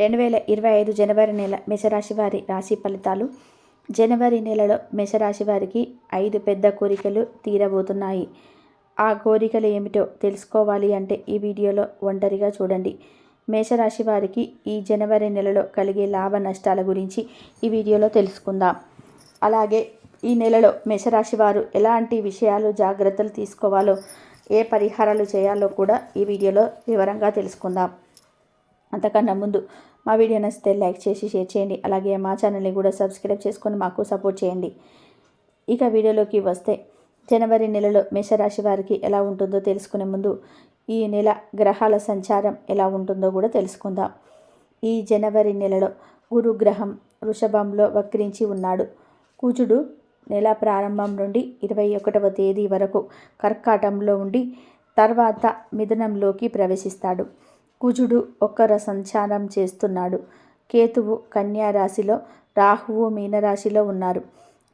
రెండు వేల ఇరవై ఐదు జనవరి నెల మేషరాశి వారి రాశి ఫలితాలు. జనవరి నెలలో మేషరాశి వారికి ఐదు పెద్ద కోరికలు తీరబోతున్నాయి. ఆ కోరికలు ఏమిటో తెలుసుకోవాలి అంటే ఈ వీడియోలో ఒంటరిగా చూడండి. మేషరాశి వారికి ఈ జనవరి నెలలో కలిగే లాభ నష్టాల గురించి ఈ వీడియోలో తెలుసుకుందాం. అలాగే ఈ నెలలో మేషరాశి వారు ఎలాంటి విషయాలు జాగ్రత్తలు తీసుకోవాలో ఏ పరిహారాలు చేయాలో కూడా ఈ వీడియోలో వివరంగా తెలుసుకుందాం. అంతకన్నా ముందు మా వీడియో నచ్చితే లైక్ చేసి షేర్ చేయండి. అలాగే మా ఛానల్ని కూడా సబ్స్క్రైబ్ చేసుకొని మాకు సపోర్ట్ చేయండి. ఇక వీడియోలోకి వస్తే జనవరి నెలలో మేషరాశి వారికి ఎలా ఉంటుందో తెలుసుకునే ముందు ఈ నెల గ్రహాల సంచారం ఎలా ఉంటుందో కూడా తెలుసుకుందాం. ఈ జనవరి నెలలో గురుగ్రహం వృషభంలో వక్రించి ఉన్నాడు. కూచుడు నెల ప్రారంభం నుండి ఇరవై ఒకటవ తేదీ వరకు కర్కాటంలో ఉండి తర్వాత మిథునంలోకి ప్రవేశిస్తాడు. కుజుడు ఒక్కర సంచారం చేస్తున్నాడు. కేతువు కన్యా రాశిలో రాహువు మీనరాశిలో ఉన్నారు.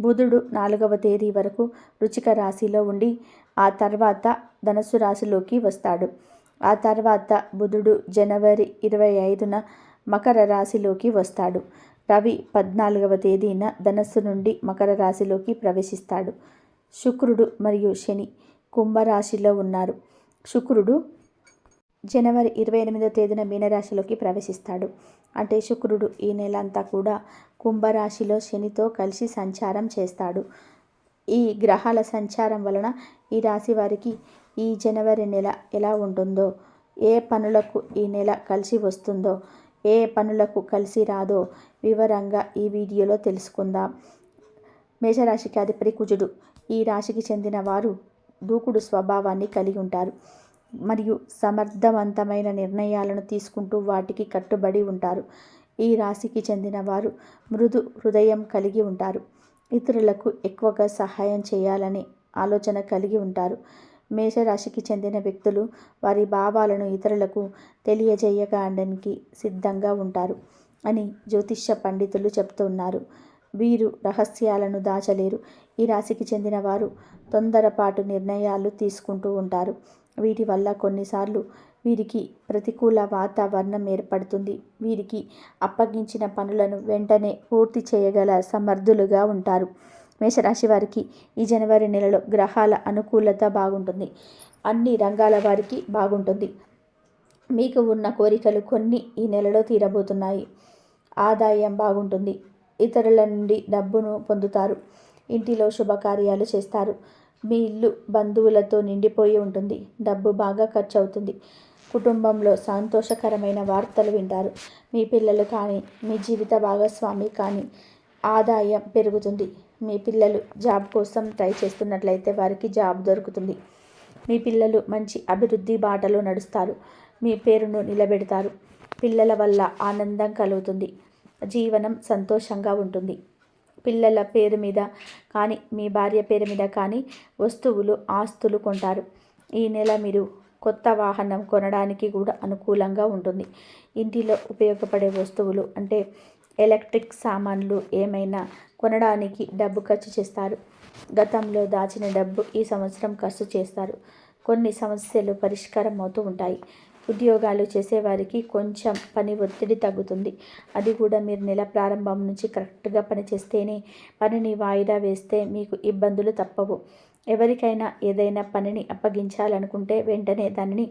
బుధుడు నాలుగవ తేదీ వరకు రుచిక రాశిలో ఉండి ఆ తర్వాత ధనస్సు రాశిలోకి వస్తాడు. ఆ తర్వాత బుధుడు జనవరి ఇరవై ఐదున మకర రాశిలోకి వస్తాడు. రవి పద్నాలుగవ తేదీన ధనస్సు నుండి మకర రాశిలోకి ప్రవేశిస్తాడు. శుక్రుడు మరియు శని కుంభరాశిలో ఉన్నారు. శుక్రుడు జనవరి ఇరవై ఎనిమిదో తేదీన మీనరాశిలోకి ప్రవేశిస్తాడు. అంటే శుక్రుడు ఈ నెల అంతా కూడా కుంభరాశిలో శనితో కలిసి సంచారం చేస్తాడు. ఈ గ్రహాల సంచారం వలన ఈ రాశి వారికి ఈ జనవరి నెల ఎలా ఉంటుందో ఏ పనులకు ఈ నెల కలిసి వస్తుందో ఏ పనులకు కలిసి రాదో వివరంగా ఈ వీడియోలో తెలుసుకుందాం. మేషరాశికి అధిపతి కుజుడు. ఈ రాశికి చెందిన వారు దూకుడు స్వభావాన్ని కలిగి ఉంటారు. మరియు సమర్థవంతమైన నిర్ణయాలను తీసుకుంటూ వాటికి కట్టుబడి ఉంటారు. ఈ రాశికి చెందిన వారు మృదు హృదయం కలిగి ఉంటారు. ఇతరులకు ఎక్కువగా సహాయం చేయాలని ఆలోచన కలిగి ఉంటారు. మేషరాశికి చెందిన వ్యక్తులు వారి భావాలను ఇతరులకు తెలియజేయడానికి సిద్ధంగా ఉంటారు అని జ్యోతిష్య పండితులు చెప్తున్నారు. వీరు రహస్యాలను దాచలేరు. ఈ రాశికి చెందిన వారు తొందరపాటు నిర్ణయాలు తీసుకుంటూ ఉంటారు. వీటి వల్ల కొన్నిసార్లు వీరికి ప్రతికూల వాతావరణం ఏర్పడుతుంది. వీరికి అప్పగించిన పనులను వెంటనే పూర్తి చేయగల సమర్థులుగా ఉంటారు. మేషరాశి వారికి ఈ జనవరి నెలలో గ్రహాల అనుకూలత బాగుంటుంది. అన్ని రంగాల వారికి బాగుంటుంది. మీకు ఉన్న కోరికలు కొన్ని ఈ నెలలో తీరబోతున్నాయి. ఆదాయం బాగుంటుంది. ఇతరుల నుండి డబ్బును పొందుతారు. ఇంటిలో శుభకార్యాలు చేస్తారు. మీ ఇల్లు బంధువులతో నిండిపోయి ఉంటుంది. డబ్బు బాగా ఖర్చు అవుతుంది కుటుంబంలో సంతోషకరమైన వార్తలు వింటారు. మీ పిల్లలు కానీ మీ జీవిత భాగస్వామి కానీ ఆదాయం పెరుగుతుంది. మీ పిల్లలు జాబ్ కోసం ట్రై చేస్తున్నట్లయితే వారికి జాబ్ దొరుకుతుంది. మీ పిల్లలు మంచి అభివృద్ధి బాటలో నడుస్తారు. మీ పేరును నిలబెడతారు. పిల్లల వల్ల ఆనందం కలుగుతుంది. జీవనం సంతోషంగా ఉంటుంది. పిల్లల పేరు మీద కానీ మీ భార్య పేరు మీద కానీ వస్తువులు ఆస్తులు కొంటారు. ఈ నెల మీరు కొత్త వాహనం కొనడానికి కూడా అనుకూలంగా ఉంటుంది. ఇంటిలో ఉపయోగపడే వస్తువులు అంటే ఎలక్ట్రిక్ సామాన్లు ఏమైనా కొనడానికి డబ్బు ఖర్చు చేస్తారు. గతంలో దాచిన డబ్బు ఈ సంవత్సరం ఖర్చు చేస్తారు. కొన్ని సమస్యలు పరిష్కారం అవుతూ ఉంటాయి. ఉద్యోగాలు చేసేవారికి కొంచెం పని ఒత్తిడి తగ్గుతుంది. అది కూడా మీరు నెల ప్రారంభం నుంచి కరెక్ట్గా పనిచేస్తేనే పనిని వాయిదా వేస్తే మీకు ఇబ్బందులు తప్పవు. ఎవరికైనా ఏదైనా పనిని అప్పగించాలనుకుంటే వెంటనే దానిని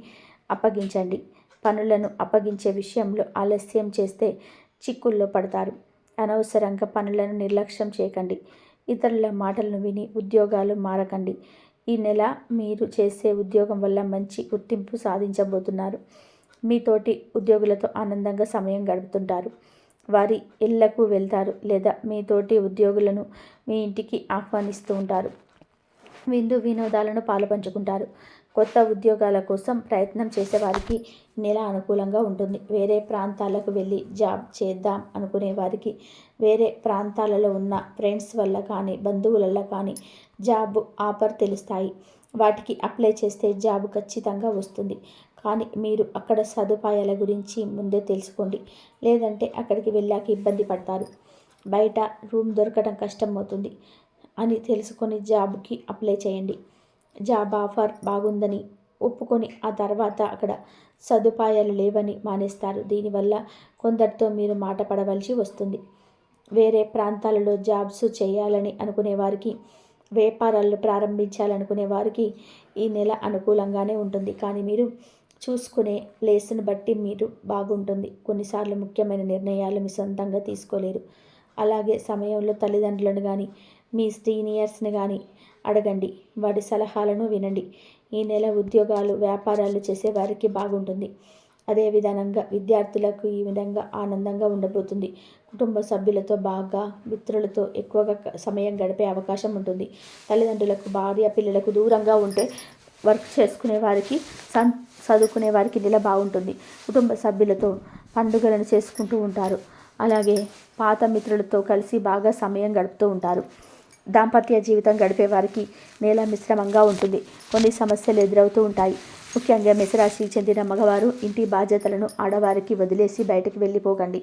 అప్పగించండి. పనులను అప్పగించే విషయంలో ఆలస్యం చేస్తే చిక్కుల్లో పడతారు. అనవసరంగా పనులను నిర్లక్ష్యం చేయకండి. ఇతరుల మాటలను విని ఉద్యోగాలు మారకండి. ఈ నెల మీరు చేసే ఉద్యోగం వల్ల మంచి గుర్తింపు సాధించబోతున్నారు. మీతోటి ఉద్యోగులతో ఆనందంగా సమయం గడుపుతుంటారు. వారి ఇళ్ళకు వెళ్తారు లేదా మీతోటి ఉద్యోగులను మీ ఇంటికి ఆహ్వానిస్తూ ఉంటారు. విందు వినోదాలను పాలుపంచుకుంటారు. కొత్త ఉద్యోగాల కోసం ప్రయత్నం చేసేవారికి నెల అనుకూలంగా ఉంటుంది. వేరే ప్రాంతాలకు వెళ్ళి జాబ్ చేద్దాం అనుకునే వారికి వేరే ప్రాంతాలలో ఉన్న ఫ్రెండ్స్ వల్ల కానీ బంధువులలో కానీ జాబ్ ఆఫర్ తెలుస్తాయి. వాటికి అప్లై చేస్తే జాబ్ ఖచ్చితంగా వస్తుంది. కానీ మీరు అక్కడ సదుపాయాల గురించి ముందే తెలుసుకోండి. లేదంటే అక్కడికి వెళ్ళాక ఇబ్బంది పడతారు. బయట రూమ్ దొరకడం కష్టమవుతుంది. అని తెలుసుకొని జాబ్కి అప్లై చేయండి. జాబ్ ఆఫర్ బాగుందని ఒప్పుకొని ఆ తర్వాత అక్కడ సదుపాయాలు లేవని మానేస్తారు. దీనివల్ల కొందరితో మీరు మాట పడవలసి వస్తుంది. వేరే ప్రాంతాలలో జాబ్స్ చేయాలని అనుకునే వారికి వ్యాపారాలు ప్రారంభించాలనుకునే వారికి ఈ నెల అనుకూలంగానే ఉంటుంది. కానీ మీరు చూసుకునే ప్లేస్ను బట్టి మీరు బాగుంటుంది. కొన్నిసార్లు ముఖ్యమైన నిర్ణయాలు మీ సొంతంగా తీసుకోలేరు. అలాగే సమయంలో తల్లిదండ్రులను కానీ మీ సీనియర్స్ని కానీ అడగండి. వాటి సలహాలను వినండి. ఈ నెల ఉద్యోగాలు వ్యాపారాలు చేసే వారికి బాగుంటుంది. అదే విధానంగా విద్యార్థులకు ఈ విధంగా ఆనందంగా ఉండబోతుంది. కుటుంబ సభ్యులతో బాగా మిత్రులతో ఎక్కువగా క- సమయం గడిపే అవకాశం ఉంటుంది. తల్లిదండ్రులకు భార్య పిల్లలకు దూరంగా ఉంటే వర్క్ చేసుకునే వారికి సన్ చదువుకునే వారికి నెల బాగుంటుంది. కుటుంబ సభ్యులతో పండుగలను చేసుకుంటూ ఉంటారు. అలాగే పాత మిత్రులతో కలిసి బాగా సమయం గడుపుతూ ఉంటారు. దాంపత్య జీవితం గడిపే వారికి నేల మిశ్రమంగా ఉంటుంది. కొన్ని సమస్యలు ఎదురవుతూ ఉంటాయి. ముఖ్యంగా మేషరాశికి చెందిన మగవారు ఇంటి బాధ్యతలను ఆడవారికి వదిలేసి బయటకు వెళ్ళిపోకండి.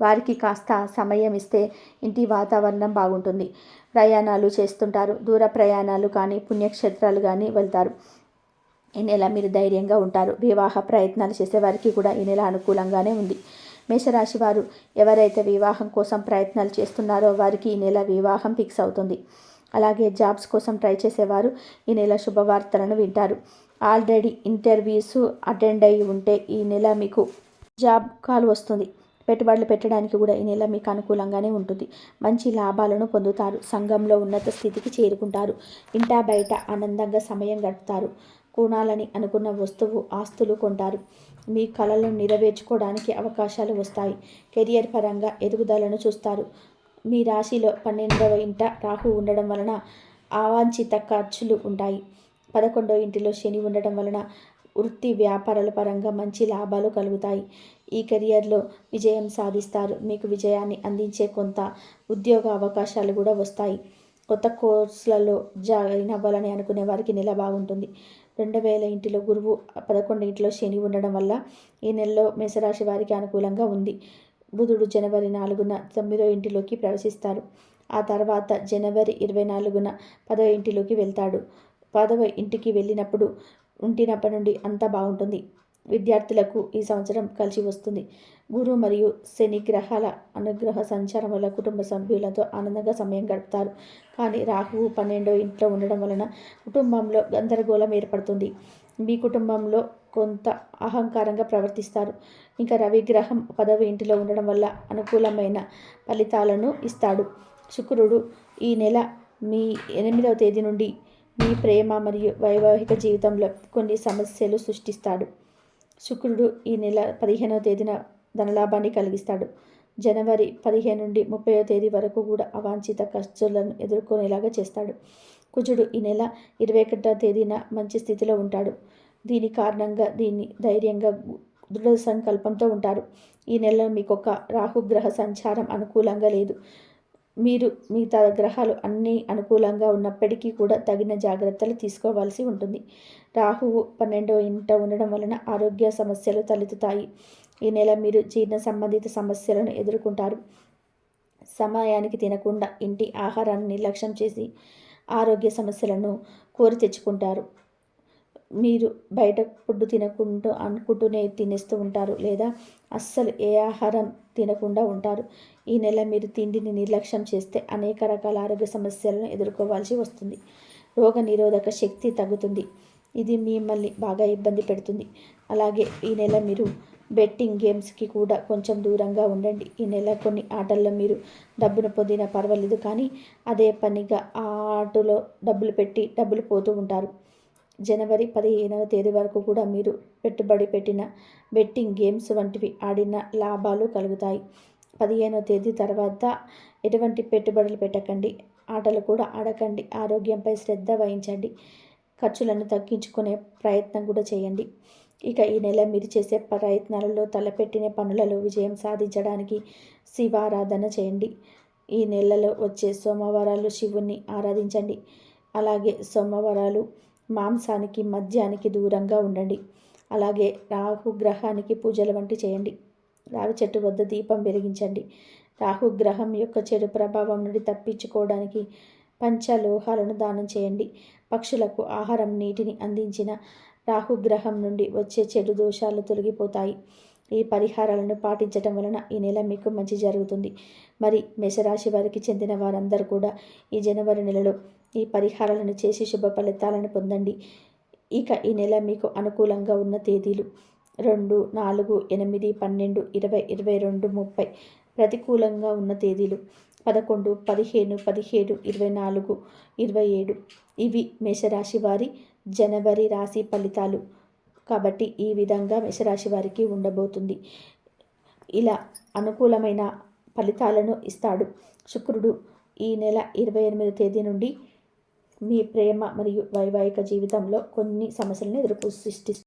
వారికి కాస్త సమయం ఇస్తే ఇంటి వాతావరణం బాగుంటుంది. ప్రయాణాలు చేస్తుంటారు. దూర ప్రయాణాలు కానీ పుణ్యక్షేత్రాలు కానీ వెళ్తారు. ఈ నెల మీరు ధైర్యంగా ఉంటారు. వివాహ ప్రయత్నాలు చేసేవారికి కూడా ఈ నెల అనుకూలంగానే ఉంది. మేషరాశి వారు ఎవరైతే వివాహం కోసం ప్రయత్నాలు చేస్తున్నారో వారికి ఈ నెల వివాహం ఫిక్స్ అవుతుంది. అలాగే జాబ్స్ కోసం ట్రై చేసేవారు ఈ నెల శుభవార్తలను వింటారు. ఆల్రెడీ ఇంటర్వ్యూస్ అటెండ్ అయి ఉంటే ఈ నెల మీకు జాబ్ కాల్ వస్తుంది. పెట్టుబడులు పెట్టడానికి కూడా ఈ నెల మీకు అనుకూలంగానే ఉంటుంది. మంచి లాభాలను పొందుతారు. సంఘంలో ఉన్నత స్థితికి చేరుకుంటారు. ఇంటా బయట ఆనందంగా సమయం గడుపుతారు. కొనాలని అనుకున్న వస్తువు ఆస్తులు కొంటారు. మీ కళలను నెరవేర్చుకోవడానికి అవకాశాలు వస్తాయి. కెరియర్ పరంగా ఎదుగుదలను చూస్తారు. మీ రాశిలో పన్నెండవ ఇంట రాహు ఉండడం వలన అవాంఛిత ఖర్చులు ఉంటాయి. పదకొండవ ఇంటిలో శని ఉండడం వలన వృత్తి వ్యాపారాల పరంగా మంచి లాభాలు కలుగుతాయి. ఈ కెరియర్లో విజయం సాధిస్తారు. మీకు విజయాన్ని అందించే కొంత ఉద్యోగ అవకాశాలు కూడా వస్తాయి. కొత్త కోర్సులలో జాయిన్ అవ్వాలని అనుకునే వారికి నెల బాగుంటుంది. రెండు వేల ఇంటిలో గురువు పదకొండు ఇంటిలో శని ఉండడం వల్ల ఈ నెలలో మేషరాశి వారికి అనుకూలంగా ఉంది. బుధుడు జనవరి నాలుగున తొమ్మిదో ఇంటిలోకి ప్రవేశిస్తారు. ఆ తర్వాత జనవరి ఇరవై నాలుగున పదవ ఇంటిలోకి వెళ్తాడు. పదవ ఇంటికి వెళ్ళినప్పుడు ఉంటినప్పటి నుండి అంతా బాగుంటుంది. విద్యార్థులకు ఈ సంవత్సరం కలిసి వస్తుంది. గురు మరియు శని గ్రహాల అనుగ్రహ సంచారం వల్ల కుటుంబ సభ్యులతో ఆనందంగా సమయం గడుపుతారు. కానీ రాహువు పన్నెండో ఇంట్లో ఉండడం వలన కుటుంబంలో గందరగోళం ఏర్పడుతుంది. మీ కుటుంబంలో కొంత అహంకారంగా ప్రవర్తిస్తారు. ఇంకా రవి గ్రహం పదవి ఇంటిలో ఉండడం వల్ల అనుకూలమైన ఫలితాలను ఇస్తాడు. శుక్రుడు ఈ నెల మీ ఎనిమిదవ తేదీ నుండి మీ ప్రేమ మరియు వైవాహిక జీవితంలో కొన్ని సమస్యలు సృష్టిస్తాడు. శుక్రుడు ఈ నెల పదిహేనవ తేదీన ధనలాభాన్ని కలిగిస్తాడు. జనవరి పదిహేను నుండి ముప్పైవ తేదీ వరకు కూడా అవాంఛిత ఖర్చులను ఎదుర్కొనేలాగా చేస్తాడు. కుజుడు ఈ నెల ఇరవై ఒకటవ తేదీన మంచి స్థితిలో ఉంటాడు. దీని కారణంగా దీన్ని ధైర్యంగా దృఢ సంకల్పంతో ఉంటారు. ఈ నెలలో మీకు ఒక రాహుగ్రహ సంచారం అనుకూలంగా లేదు. మీరు మిగతా గ్రహాలు అన్నీ అనుకూలంగా ఉన్నప్పటికీ కూడా తగిన జాగ్రత్తలు తీసుకోవాల్సి ఉంటుంది. రాహువు పన్నెండవ ఇంట ఉండడం వలన ఆరోగ్య సమస్యలు తలెత్తుతాయి. ఈ నెల మీరు జీర్ణ సంబంధిత సమస్యలను ఎదుర్కొంటారు. సమయానికి తినకుండా ఇంటి ఆహారాన్ని నిర్లక్ష్యం చేసి ఆరోగ్య సమస్యలను కోరి తెచ్చుకుంటారు. మీరు బయట ఫుడ్ తినకుండా అనుకుంటూనే తినేస్తూ ఉంటారు. లేదా అస్సలు ఏ ఆహారం తినకుండా ఉంటారు. ఈ నెల మీరు తిండిని నిర్లక్ష్యం చేస్తే అనేక రకాల ఆరోగ్య సమస్యలను ఎదుర్కోవాల్సి వస్తుంది. రోగ నిరోధక శక్తి తగ్గుతుంది. ఇది మిమ్మల్ని బాగా ఇబ్బంది పెడుతుంది. అలాగే ఈ నెల మీరు బెట్టింగ్ గేమ్స్కి కూడా కొంచెం దూరంగా ఉండండి. ఈ నెల కొన్ని ఆటల్లో మీరు డబ్బును పొందినా పర్వాలేదు కానీ అదే పనిగా ఆ ఆటలో డబ్బులు పెట్టి డబ్బులు పోతూ ఉంటారు. జనవరి పదిహేనవ తేదీ వరకు కూడా మీరు పెట్టుబడి పెట్టిన బెట్టింగ్ గేమ్స్ వంటివి ఆడిన లాభాలు కలుగుతాయి. పదిహేనవ తేదీ తర్వాత ఎటువంటి పెట్టుబడులు పెట్టకండి. ఆటలు కూడా ఆడకండి. ఆరోగ్యంపై శ్రద్ధ వహించండి. ఖర్చులను తగ్గించుకునే ప్రయత్నం కూడా చేయండి. ఇక ఈ నెల మీరు చేసే ప్రయత్నాలలో తలపెట్టిన పనులలో విజయం సాధించడానికి శివారాధన చేయండి. ఈ నెలలో వచ్చే సోమవారాలు శివుణ్ణి ఆరాధించండి. అలాగే సోమవారాలు మాంసానికి మద్యానికి దూరంగా ఉండండి. అలాగే రాహు గ్రహానికి పూజలు వంటి చేయండి. రావి చెట్టు వద్ద దీపం వెలిగించండి. రాహు గ్రహం యొక్క చెడు ప్రభావం నుండి తప్పించుకోవడానికి పంచలోహాలను దానం చేయండి. పక్షులకు ఆహారం నీటిని అందించిన రాహుగ్రహం నుండి వచ్చే చెడు దోషాలు తొలగిపోతాయి. ఈ పరిహారాలను పాటించటం వలన ఈ నెల మీకు మంచి జరుగుతుంది. మరి మేషరాశి వారికి చెందిన వారందరూ కూడా ఈ జనవరి నెలలో ఈ పరిహారాలను చేసి శుభ ఫలితాలను పొందండి. ఇక ఈ నెల మీకు అనుకూలంగా ఉన్న తేదీలు రెండు నాలుగు ఎనిమిది పన్నెండు ఇరవై ఇరవై రెండు ముప్పై ప్రతికూలంగా ఉన్న తేదీలు పదకొండు పదిహేను పదిహేడు ఇరవై నాలుగు ఇరవై ఏడు. ఇవి మేషరాశి వారి జనవరి రాశి ఫలితాలు. కాబట్టి ఈ విధంగా మేషరాశి వారికి ఉండబోతుంది. ఇలా అనుకూలమైన ఫలితాలను ఇస్తాడు శుక్రుడు. ఈ నెల ఇరవై ఎనిమిదో తేదీ నుండి మీ ప్రేమ మరియు వైవాహిక జీవితంలో కొన్ని సమస్యలను ఎదుర్కొ సృష్టి